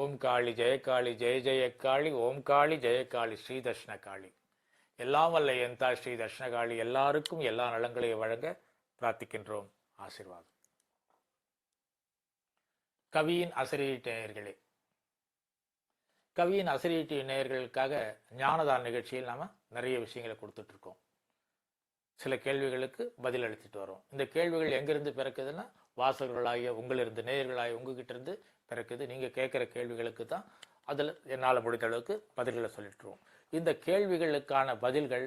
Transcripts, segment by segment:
ஓம் காளி ஜெயகாளி ஜெய ஜெயக்காளி ஓம் காளி ஜெயகாளி ஸ்ரீ தர்ஷ்ணகாளி எல்லாம் வல்ல எந்தா ஸ்ரீ தர்ஷ்ணகாளி எல்லாருக்கும் எல்லா நலங்களையும் வழங்க பிரார்த்திக்கின்றோம். ஆசிர்வாதம். கவியின் அசிரியீட்டு நேயர்களே கவியின் அசிரியீட்டு நேயர்களுக்காக ஞானதான நிகழ்ச்சியில் நாம் நிறைய விஷயங்களை கொடுத்துட்ருக்கோம். சில கேள்விகளுக்கு பதில் அளித்துட்டு வரோம். இந்த கேள்விகள் எங்கேருந்து பிறக்குதுன்னா வாசகர்களாகிய உங்களிருந்து நேயர்களாகிய உங்ககிட்ட இருந்து பிறக்குது. நீங்கள் கேட்குற கேள்விகளுக்கு தான் அதில் என்னால் முடிந்த அளவுக்கு பதில்களை சொல்லிட்டுருவோம். இந்த கேள்விகளுக்கான பதில்கள்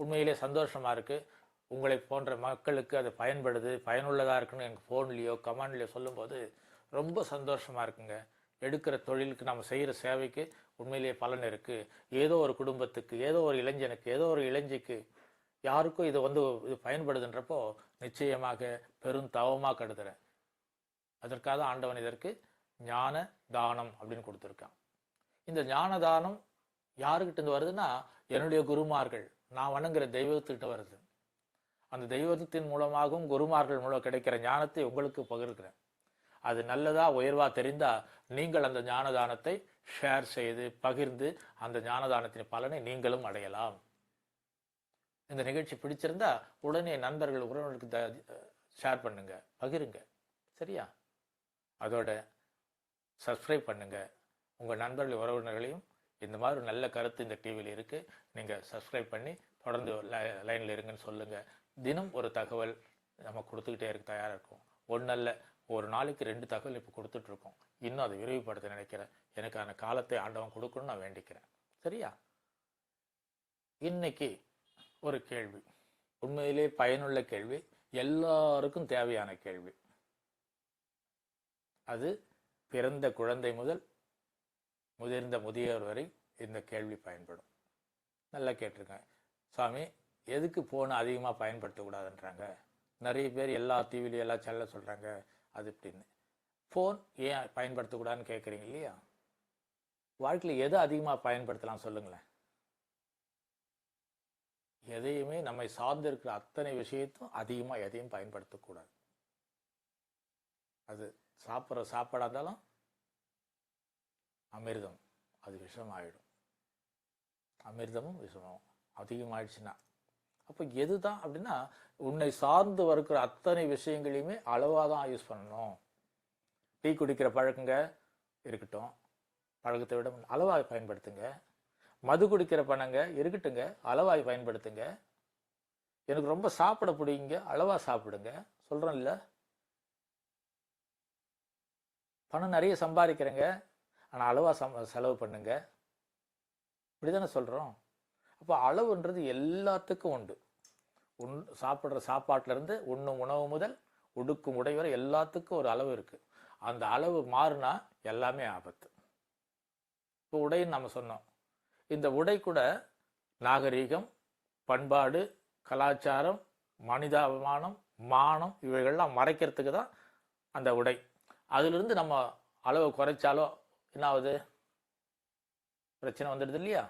உண்மையிலே சந்தோஷமாக இருக்குது உங்களை போன்ற மக்களுக்கு அது பயன்படுது பயனுள்ளதாக இருக்குன்னு எங்கள் ஃபோன்லேயோ கமெண்ட்லேயோ சொல்லும்போது ரொம்ப சந்தோஷமாக இருக்குங்க. எடுக்கிற தொழிலுக்கு நம்ம செய்கிற சேவைக்கு உண்மையிலேயே பலன் இருக்குது ஏதோ ஒரு குடும்பத்துக்கு ஏதோ ஒரு இளைஞனுக்கு ஏதோ ஒரு இளைஞிக்கு யாருக்கும் இது வந்து இது பயன்படுதுன்றப்போ நிச்சயமாக பெரும் தவமாக கருதுறேன். அதற்காக ஆண்டவன் இதற்கு ஞான தானம் அப்படின்னு கொடுத்துருக்கான். இந்த ஞான தானம் யாருக்கிட்ட இருந்து வருதுன்னா என்னுடைய குருமார்கள். நான் வணங்குற தெய்வத்துக்கிட்ட வருது. அந்த தெய்வத்தின் மூலமாகவும் குருமார்கள் மூலம் கிடைக்கிற ஞானத்தை உங்களுக்கு பகிர்கிறேன். அது நல்லதா உயர்வா தெரிந்தா நீங்கள் அந்த ஞானதானத்தை ஷேர் செய்து பகிர்ந்து அந்த ஞானதானத்தின் பலனை நீங்களும் அடையலாம். இந்த நிகழ்ச்சி பிடிச்சிருந்தா உடனே நண்பர்கள் உறவினருக்கு ஷேர் பண்ணுங்க பகிருங்க. சரியா? அதோட சப்ஸ்கிரைப் பண்ணுங்க. உங்கள் நண்பர்கள் உறவினர்களையும் இந்த மாதிரி ஒரு நல்ல கருத்து இந்த டிவியில் இருக்குது நீங்கள் சப்ஸ்கிரைப் பண்ணி தொடர்ந்து லைனில் இருங்கன்னு சொல்லுங்கள் தினம் ஒரு தகவல் நம்ம கொடுத்துக்கிட்டே இருக்க தயாராக இருக்கும். ஒன்றல்ல ஒரு நாளைக்கு ரெண்டு தகவல் இப்போ கொடுத்துட்ருக்கோம். இன்னும் அதை விரிவுபடுத்த நினைக்கிறேன் எனக்கான காலத்தை ஆண்டவன் கொடுக்கணும்னு நான் வேண்டிக்கிறேன். சரியா? இன்னைக்கு ஒரு கேள்வி. உண்மையிலே பயனுள்ள கேள்வி எல்லாருக்கும் தேவையான கேள்வி. அது பிறந்த குழந்தை முதல் முதிர்ந்த முதியோர் வரை இந்த கேள்வி பயன்படும். நல்லா கேட்டிருக்கேன். சாமி எதுக்கு ஃபோனை அதிகமாக பயன்படுத்தக்கூடாதுன்றாங்க? நிறைய பேர் எல்லா டிவிலையும் எல்லாம் செல்ல சொல்கிறாங்க அது இப்படின்னு. ஃபோன் ஏன் பயன்படுத்தக்கூடாதுன்னு கேட்குறீங்க இல்லையா? வாழ்க்கையில் எதை அதிகமாக பயன்படுத்தலாம் சொல்லுங்களேன். எதையுமே நம்மை சார்ந்து இருக்கிற அத்தனை விஷயத்தும் அதிகமாக எதையும் பயன்படுத்தக்கூடாது. அது சாப்பிட்ற சாப்பாடாக இருந்தாலும் அமிர்தம் அது விஷம் ஆகிடும் அமிர்தமும் விஷமும் அதிகமாகிடுச்சுன்னா அப்போ எது தான் அப்படின்னா உன்னை சார்ந்து வருகிற அத்தனை விஷயங்களையுமே அளவாக தான் யூஸ் பண்ணணும். டீ குடிக்கிற பழக்கங்க இருக்கட்டும். பழக்கத்தை விட அளவாக பயன்படுத்துங்க. மது குடிக்கிற பணங்க இருக்கட்டுங்க அளவாய் பயன்படுத்துங்க. எனக்கு ரொம்ப சாப்பிட பிடிங்க அளவா சாப்பிடுங்க. சொல்கிறேன்ல பணம் நிறைய சம்பாதிக்கிறேங்க ஆனால் அளவாக சம் செலவு பண்ணுங்க. இப்படிதானே சொல்கிறோம் அப்போ அளவுன்றது எல்லாத்துக்கும் உண்டு. உண் சாப்பிட்ற சாப்பாட்டிலேருந்து உண்ணும் உணவு முதல் உடுக்கும் உடை வரை எல்லாத்துக்கும் ஒரு அளவு இருக்குது அந்த அளவு மாறினா எல்லாமே ஆபத்து. இப்போ உடைன்னு நம்ம சொன்னோம். இந்த உடை கூட நாகரீகம் பண்பாடு கலாச்சாரம் மனிதாபிமானம் மானம் இவைகள்லாம் மறைக்கிறதுக்கு தான் அந்த உடை. அதிலிருந்து நம்ம அளவு குறைச்சாலோ என்ன ஆகுது? பிரச்சனை வந்துடுது இல்லையா?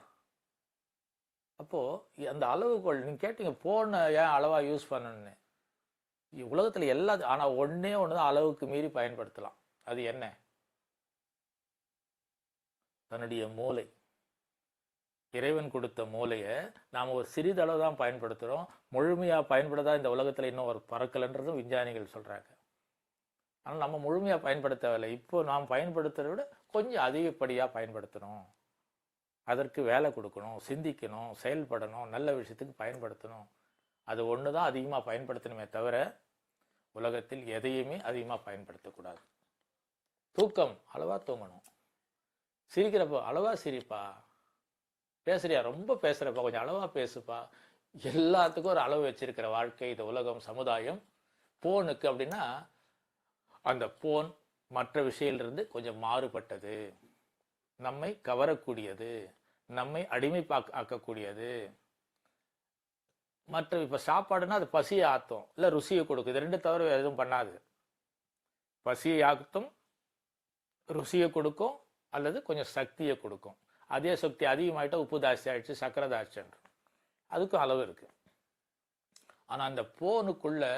அப்போது அந்த அளவுகோல் நீங்கள் கேட்டீங்க ஃபோனை ஏன் அளவாக யூஸ் பண்ணணும்னு. உலகத்தில் எல்லா ஆனால் ஒன்றே ஒன்று தான் அளவுக்கு மீறி பயன்படுத்தலாம். அது என்ன? தன்னுடைய மூளை. இறைவன் கொடுத்த மூளையை நாம் ஒரு சிறிதளவு தான் பயன்படுத்துகிறோம் முழுமையாக பயன்படுத்தா இந்த உலகத்தில் இன்னும் ஒரு பறக்கலைன்றதும் விஞ்ஞானிகள் சொல்கிறாங்க ஆனால் நம்ம முழுமையாக பயன்படுத்த தேவையில்லை இப்போ நாம் பயன்படுத்துகிறத விட கொஞ்சம் அதிகப்படியாக பயன்படுத்தணும். அதற்கு வேலை கொடுக்கணும் சிந்திக்கணும் செயல்படணும் நல்ல விஷயத்துக்கு பயன்படுத்தணும். அது ஒன்று தான் அதிகமாக பயன்படுத்தணுமே தவிர உலகத்தில் எதையுமே அதிகமாக பயன்படுத்தக்கூடாது. தூக்கம் அளவாக தூங்கணும். சிரிக்கிறப்போ அளவாக சிரிப்பா? பேசுறியா? ரொம்ப பேசுறப்பா கொஞ்சம் அளவா பேசுப்பா. எல்லாத்துக்கும் ஒரு அளவு வச்சிருக்கிற வாழ்க்கை இந்த உலகம் சமுதாயம். போனுக்கு அப்படின்னா அந்த போன் மற்ற விஷயிலிருந்து கொஞ்சம் மாறுபட்டது. நம்மை கவரக்கூடியது. நம்மை அடிமை ஆக்கக்கூடியது மற்ற இப்போ சாப்பாடுனா அது பசியை ஆற்றும் இல்லை ருசியை கொடுக்கும். இது ரெண்டு தவிர வேறு எதுவும் பண்ணாது. பசியை ஆக்கும் ருசியை கொடுக்கும் அல்லது கொஞ்சம் சக்தியை கொடுக்கும். அதே சக்தி அதிகமாகிட்டால் உப்பு ஜாஸ்தி ஆகிடுச்சு சக்கரை ஜாஸ்தின்ற அதுக்கும் அளவு இருக்குது ஆனால் அந்த போனுக்குள்ளே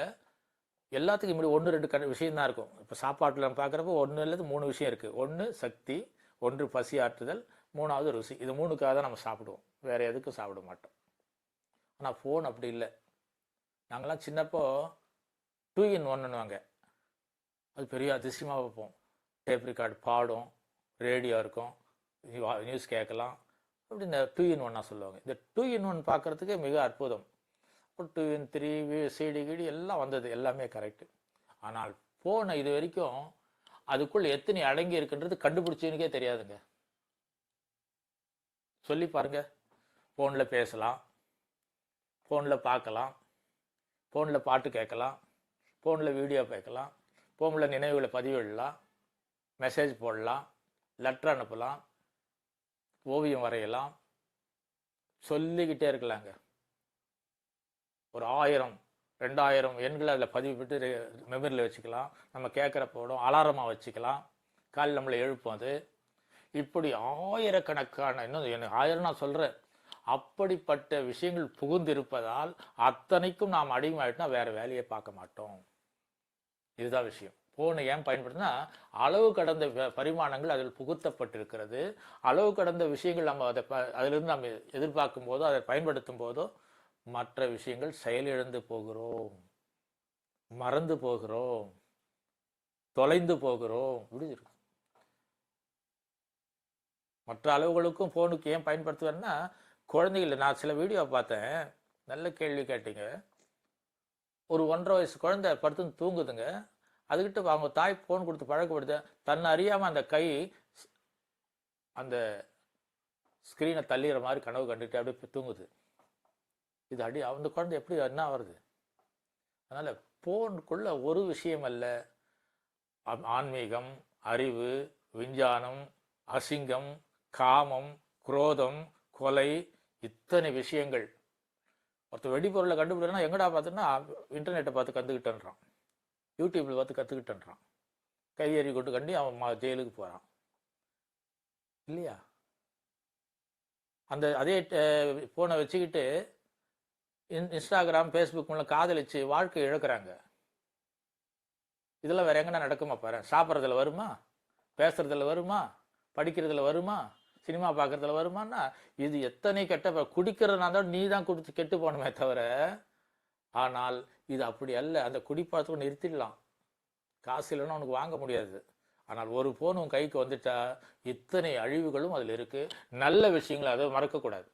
எல்லாத்துக்கும் இப்படி ஒன்று ரெண்டு கண விஷயம் தான் இருக்கும். இப்போ சாப்பாட்டில் நம்ம பார்க்குறப்போ ஒன்று இல்லது மூணு விஷயம் இருக்குது ஒன்று சக்தி ஒன்று பசி ஆற்றுதல் மூணாவது ருசி. இது மூணுக்காக தான் நம்ம சாப்பிடுவோம். வேறு எதுக்கும் சாப்பிட மாட்டோம். ஆனால் ஃபோன் அப்படி இல்லை. நாங்களாம் சின்னப்போ டூ இன் ஒன்னுவாங்க அது பெரிய அதிசயமாக வைப்போம் டேப் ரெக்கார்டு பாடும் ரேடியோ இருக்கும். நியூஸ் கேட்கலாம். அப்படி இந்த டூ இன் ஒன்னாக சொல்லுவாங்க. இந்த டூ இன் ஒன் பார்க்குறதுக்கே மிக அற்புதம். இப்போ டூ இன் த்ரீ சிடி கிடி எல்லாம் வந்தது. எல்லாமே கரெக்டு ஆனால் ஃபோனை இது வரைக்கும் அதுக்குள்ளே எத்தனை அடங்கி இருக்குன்றது கண்டுபிடிச்சவனுக்கே தெரியாதுங்க. சொல்லி பாருங்க. ஃபோனில் பேசலாம். ஃபோனில் பார்க்கலாம். ஃபோனில் பாட்டு கேட்கலாம். ஃபோனில் வீடியோ கேட்கலாம் ஃபோனில் நினைவுகளை பதிவிடலாம். மெசேஜ் போடலாம். லெட்டர் அனுப்பலாம். ஓவியம் வரையலாம். சொல்லிக்கிட்டே இருக்கலாங்க. ஒரு ஆயிரம் ரெண்டாயிரம் எண்களை அதில் பதிவிட்டு மெமரியில் வச்சுக்கலாம். நம்ம கேட்குற போடும் அலாரமாக வச்சுக்கலாம். கால் நம்மளை எழுப்பும் அது. இப்படி ஆயிரக்கணக்கான இன்னும் எனக்கு ஆயிரம் நான் சொல்கிறேன் அப்படிப்பட்ட விஷயங்கள் புகுந்திருப்பதால் அத்தனைக்கும் நாம் அடிமையாயிட்டுனா வேறு வேலையை பார்க்க மாட்டோம். இதுதான் விஷயம். ஃபோனை ஏன் பயன்படுத்தினா அளவு கடந்த வ- பரிமாணங்கள் அதில் புகுத்தப்பட்டிருக்கிறது. அளவு கடந்த விஷயங்கள் நம்ம அதை ப அதிலிருந்து நம்ம எதிர்பார்க்கும் போதோ அதை பயன்படுத்தும் போதோ மற்ற விஷயங்கள் செயலிழந்து போகிறோம். மறந்து போகிறோம். தொலைந்து போகிறோம். இப்படி மற்ற அளவுகளுக்கும் ஃபோனுக்கு ஏன் பயன்படுத்துவேன்னா குழந்தைகள் நான் சில வீடியோ பார்த்தேன். நல்ல கேள்வி கேட்டீங்க. ஒரு ஒன்றரை வயசு குழந்தை படுத்து தூங்குதுங்க. அதுக்கிட்ட அவங்க தாய் ஃபோன் கொடுத்து பழக்கப்படுத்த தன்னை அறியாமல் அந்த கை அந்த ஸ்க்ரீனை தள்ளிடுற மாதிரி கனவு கண்டுட்டு அப்படியே தூங்குது. இது அடி அந்த குழந்தை எப்படி என்ன வருது அதனால் ஃபோனுக்குள்ள ஒரு விஷயம் அல்ல. ஆன்மீகம் அறிவு விஞ்ஞானம் அசிங்கம் காமம் குரோதம் கொலை இத்தனை விஷயங்கள். ஒருத்தர் வெடிபொருளை கண்டுபிடினா எங்கடா பார்த்துன்னா இன்டர்நெட்டை பார்த்து கற்றுக்கிட்டேன்றான் யூடியூப்பில் பார்த்து கற்றுக்கிட்டேன்றான் கையெறி கொண்டு கண்டி அவன் மா ஜெயிலுக்கு போகிறான் இல்லையா? அந்த அதே ஃபோனை வச்சுக்கிட்டு இன் இன்ஸ்டாகிராம் ஃபேஸ்புக் மூலம் காதலிச்சு வாழ்க்கை இழக்கிறாங்க. இதெல்லாம் வேற எங்கன்னா நடக்குமா பாரு? சாப்பிட்றதுல வருமா? பேசுறதுல வருமா? படிக்கிறதுல வருமா? சினிமா பார்க்குறதுல வருமானா இது எத்தனை கெட்ட குடிக்கிறதுனா தான் நீ தான் குடிச்சு கெட்டு போகணுமே தவிர ஆனால் இது அப்படி அல்ல. அந்த குடிப்பழத்தை நிறுத்திடலாம். காசு இல்லைன்னா உனக்கு வாங்க முடியாது. ஆனால் ஒரு ஃபோன் உன் கைக்கு வந்துட்டா இத்தனை அழிவுகளும் அதில் இருக்குது நல்ல விஷயங்களை அதை மறக்கக்கூடாது.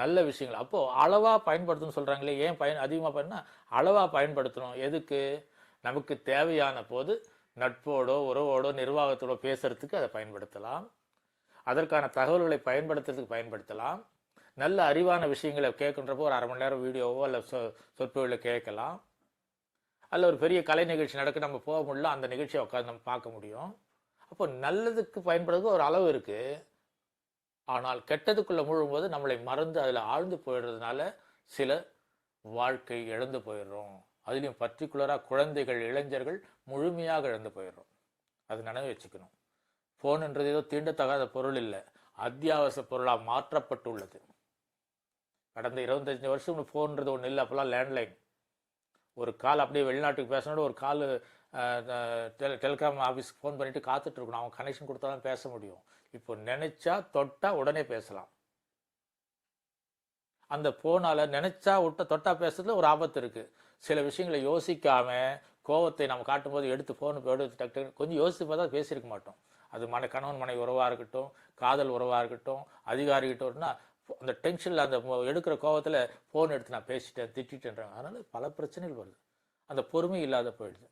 நல்ல விஷயங்கள். அப்போது அளவாக பயன்படுத்தணும்னு சொல்கிறாங்களே ஏன் பயன் அதிகமாக பண்ணால் அளவாக பயன்படுத்தணும். எதுக்கு? நமக்கு தேவையான போது நட்போடோ உறவோடோ நிர்வாகத்தோட பேசுகிறதுக்கு அதை பயன்படுத்தலாம். அதற்கான தகவல்களை பயன்படுத்துறதுக்கு பயன்படுத்தலாம். நல்ல அறிவான விஷயங்களை கேட்குன்றப்போ ஒரு அரை மணி நேரம் வீடியோவோ அல்ல சொ சொற்பொழிவில் கேட்கலாம். அல்ல ஒரு பெரிய கலை நிகழ்ச்சி நடக்க நம்ம போக முடியல அந்த நிகழ்ச்சியை உட்காந்து நம்ம பார்க்க முடியும். அப்போ நல்லதுக்கு பயன்படுறதுக்கு ஒரு அளவு இருக்குது ஆனால் கெட்டதுக்குள்ளே முழும்போது நம்மளை மறந்து அதில் ஆழ்ந்து போயிடுறதுனால சில வாழ்க்கை இழந்து போயிடுறோம். அதுலேயும் பர்டிகுலராக குழந்தைகள் இளைஞர்கள் முழுமையாக இழந்து போயிடுறோம். அது நினைவு வச்சுக்கணும். ஃபோனுன்றது ஏதோ தீண்டத்தகாத பொருள் இல்லை. அத்தியாவசிய பொருளாக மாற்றப்பட்டுள்ளது. கடந்த இருபத்தஞ்சி வருஷம் ஃபோன்றது ஒன்று இல்லை அப்போல்லாம் லேண்ட்லைன் ஒரு கால் அப்படியே வெளிநாட்டுக்கு பேசணும் ஒரு கால் டெல் டெலிகாம் ஆஃபீஸ்க்கு ஃபோன் பண்ணிவிட்டு காத்துட்ருக்கணும் அவன் கனெக்ஷன் கொடுத்தா தான் பேச முடியும். இப்போ நினச்சா தொட்டால் உடனே பேசலாம். அந்த ஃபோனால் நினச்சா விட்ட தொட்டா பேசுறதுல ஒரு ஆபத்து இருக்குது சில விஷயங்களை யோசிக்காமல் கோவத்தை நம்ம காட்டும்போது எடுத்து ஃபோன் எடுத்து டக்கு கொஞ்சம் யோசித்து பார்த்தா பேசியிருக்க மாட்டோம். அது மன கணவன் மனைவி உறவாக இருக்கட்டும் காதல் உறவாக இருக்கட்டும் அதிகாரிகிட்டோம்னா அந்த டென்ஷனில் அந்த எடுக்கிற கோவத்தில் ஃபோன் எடுத்து நான் பேசிட்டேன் திட்டிட்டேன்றாங்க அதனால் பல பிரச்சனைகள் வருது. அந்த பொறுமை இல்லாத போயிடுது.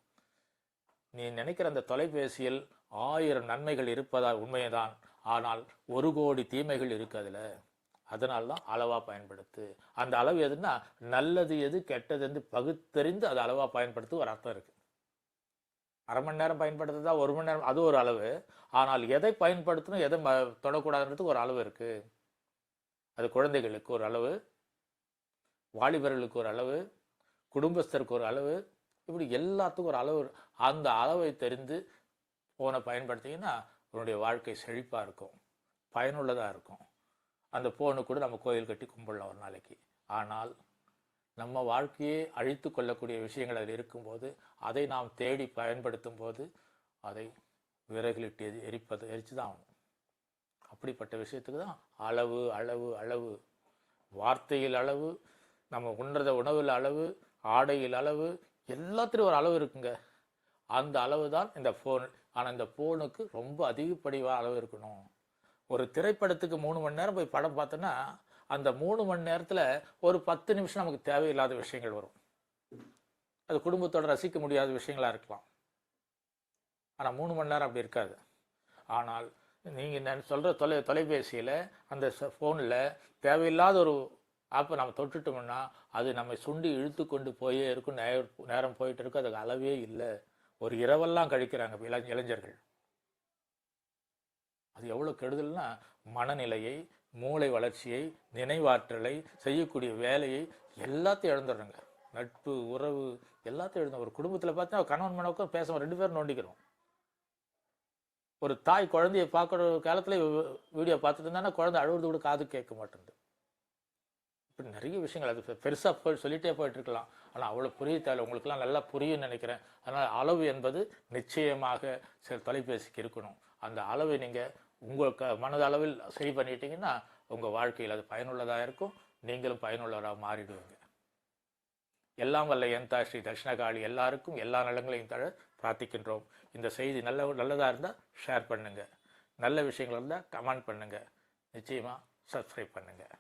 நீ நினைக்கிற அந்த தொலைபேசியில் ஆயிரம் நன்மைகள் இருப்பதால் உண்மைதான் ஆனால் ஒரு கோடி தீமைகள் இருக்கு அதில். அதனால தான் அளவாக பயன்படுத்து. அந்த அளவு எதுன்னா நல்லது எது கெட்டது எது பகுத்தறிந்து அதை அளவாக பயன்படுத்து ஒரு அர்த்தம் இருக்குது அரை மணி நேரம் பயன்படுத்துறதா ஒரு மணி நேரம் அது ஒரு அளவு. ஆனால் எதை பயன்படுத்தணும் எதை ம- தொடக்கூடாதுன்றதுக்கு ஒரு அளவு இருக்குது அது குழந்தைகளுக்கு ஒரு அளவு வாலிபர்களுக்கு ஒரு அளவு குடும்பஸ்தருக்கு ஒரு அளவு இப்படி எல்லாத்துக்கும் ஒரு அளவு அந்த அளவை தெரிந்து ஃபோனை பயன்படுத்திங்கன்னா உன்னுடைய வாழ்க்கை செழிப்பாக இருக்கும் பயனுள்ளதாக இருக்கும். அந்த ஃபோனு கூட நம்ம கோயில் கட்டி கும்பிடலாம் ஒரு நாளைக்கு. ஆனால் நம்ம வாழ்க்கையை அழித்து கொள்ளக்கூடிய விஷயங்கள் அதில் இருக்கும்போது அதை நாம் தேடி பயன்படுத்தும் போது அதை விறகுலிட்டு எரிப்பது எரித்து தான் ஆகணும். அப்படிப்பட்ட விஷயத்துக்கு தான் அளவு அளவு அளவு. வார்த்தையில் அளவு நம்ம உண்றத உணவில் அளவு ஆடையில் அளவு எல்லாத்துலேயும் ஒரு அளவு இருக்குங்க. அந்த அளவு தான் இந்த ஃபோன் ஆனால் இந்த ஃபோனுக்கு ரொம்ப அதிகப்படியாக அளவு இருக்கணும். ஒரு திரைப்படத்துக்கு மூணு மணி நேரம் போய் படம் பார்த்தோன்னா அந்த மூணு மணி நேரத்தில் ஒரு பத்து நிமிஷம் நமக்கு தேவையில்லாத விஷயங்கள் வரும். அது குடும்பத்தோடு ரசிக்க முடியாத விஷயங்களா இருக்கலாம். ஆனால் மூணு மணி நேரம் அப்படி இருக்காது. ஆனால் நீங்கள் நான் சொல்கிற தொலை தொலைபேசியில் அந்த ஃபோனில் தேவையில்லாத ஒரு ஆப்பை நம்ம தொட்டுட்டோம்னா அது நம்மை சுண்டி இழுத்து கொண்டு போயே இருக்கும். நேர- நேரம் போயிட்டு இருக்கும் அதுக்கு அளவே இல்லை. ஒரு இரவெல்லாம் கழிக்கிறாங்க இப்ப இள இளைஞர்கள். அது எவ்வளோ கெடுதல்னா மனநிலையை மூளை வளர்ச்சியை நினைவாற்றலை செய்யக்கூடிய வேலையை எல்லாத்தையும் இழந்துடுறாங்க. நட்பு உறவு எல்லாத்தையும் எழுந்த ஒரு குடும்பத்தில் பார்த்தா கணவன் மனவுக்கும் பேசுவோம் ரெண்டு பேரும் நோண்டிக்கிறோம். ஒரு தாய் குழந்தைய பார்க்குற காலத்தில் வீடியோ பார்த்துட்டு இருந்தானா குழந்தை அழுவது கூட காது கேட்க மாட்டேங்குது. இப்படி நிறைய விஷயங்கள். அது பெருசாக போய் சொல்லிகிட்டே போயிட்டு இருக்கலாம். ஆனால் அவ்வளோ புரிய தேவை உங்களுக்குலாம் நல்லா புரியும்னு நினைக்கிறேன். அதனால் அளவு என்பது நிச்சயமாக சில தொலைபேசிக்கு இருக்கணும். அந்த அளவை நீங்கள் உங்கள் க மனதளவில் சரி பண்ணிட்டீங்கன்னா உங்கள் வாழ்க்கையில் அது பயனுள்ளதாக இருக்கும். நீங்களும் பயனுள்ளவராக மாறிடுவீங்க. எல்லாம் வல்ல எந்தா ஸ்ரீ தட்சிணகாளி எல்லாருக்கும் எல்லா நலங்களையும் தர பிரார்த்திக்கின்றோம். இந்த செய்தி நல்ல நல்லதாக இருந்தால் ஷேர் பண்ணுங்கள் நல்ல விஷயங்கள் இருந்தால் கமெண்ட் பண்ணுங்கள் நிச்சயமாக சப்ஸ்கிரைப் பண்ணுங்கள்